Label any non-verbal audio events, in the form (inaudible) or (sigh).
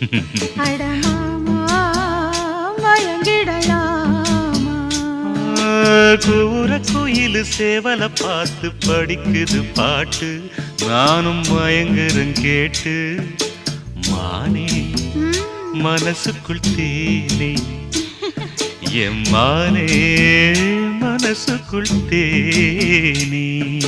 (laughs) கூற குயில் சேவல பார்த்து படிக்குது பாட்டு. நானும் மயங்குறேன் கேட்டு. மானே மனசுக்குள் தேனே. எம்மானே மனசுக்குள் தேனே.